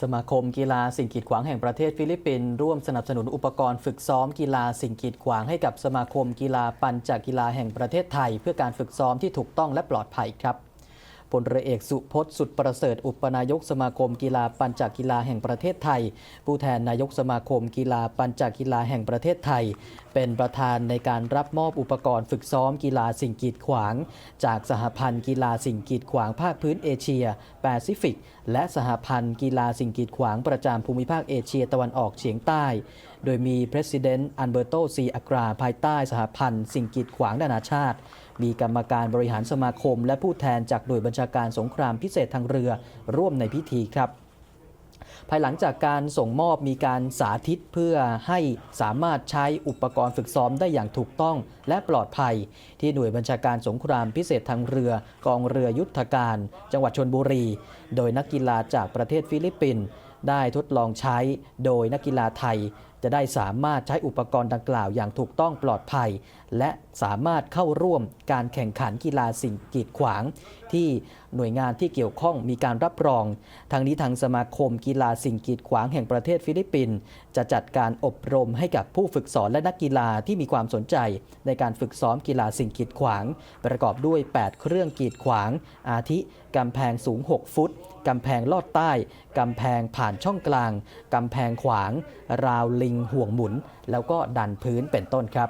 สมาคมกีฬาสิ่งกีดขวางแห่งประเทศฟิลิปปินส์ร่วมสนับสนุนอุปกรณ์ฝึกซ้อมกีฬาสิ่งกีดขวางให้กับสมาคมกีฬาปัญจกีฬาแห่งประเทศไทย เพื่อการฝึกซ้อมที่ถูกต้องและปลอดภัยครับ พลเรือเอกสุพจน์สุดประเสริฐอุปนายกสมาคมกีฬาปัญจกีฬาแห่งประเทศไทย ผู้แทนนายกสมาคมกีฬาปัญจกีฬาแห่งประเทศไทย เป็นประธานในการรับมอบอุปกรณ์ฝึกซ้อมกีฬาสิ่งกีดขวาง จากสหพันธ์กีฬาสิ่งกีดขวางภาคพื้นเอเชีย แปซิฟิก และสหพันธ์กีฬาสิ่งกีดขวางประจำภูมิภาคเอเชียตะวันออกเฉียงใต้ โดยมี President อันเบอร์โตซีอักราภายใต้สหพันธ์สิ่งกีดขวางนานาชาติ มีกรรมการบริหารสมาคม และผู้แทนจากหน่วยบัญชาการสงครามพิเศษทางเรือร่วมในพิธีครับภายหลังจากการส่งมอบมีการสาธิตเพื่อให้สามารถใช้อุปกรณ์ฝึกซ้อมได้อย่างถูกต้องและปลอดภัย ที่หน่วยบัญชาการสงครามพิเศษทางเรือกองเรือยุทธการ จังหวัดชนบุรี โดยนักกีฬาจากประเทศฟิลิปปินส์ได้ทดลองใช้โดยนักกีฬาไทย จะได้สามารถใช้อุปกรณ์ดังกล่าวอย่างถูกต้องปลอดภัย และสามารถเข้าร่วมการแข่งขันกีฬาสิ่งกีดขวาง ที่หน่วยงานที่เกี่ยวข้องมีการรับรอง ทางนี้ทางสมาคมกีฬาสิ่งกีดขวางแห่งประเทศฟิลิปปินส์จะจัดการอบรมให้กับผู้ฝึกสอนและนักกีฬาที่มีความสนใจ ในการฝึกซ้อมกีฬาสิ่งกีดขวาง ประกอบด้วย 8 เครื่องกีดขวาง อาทิกำแพงสูง 6 ฟุต กำแพงลอดใต้ กำแพงผ่านช่องกลาง กำแพงขวาง ราวลิงห่วงหมุน แล้วก็ดันพื้นเป็นต้นครับ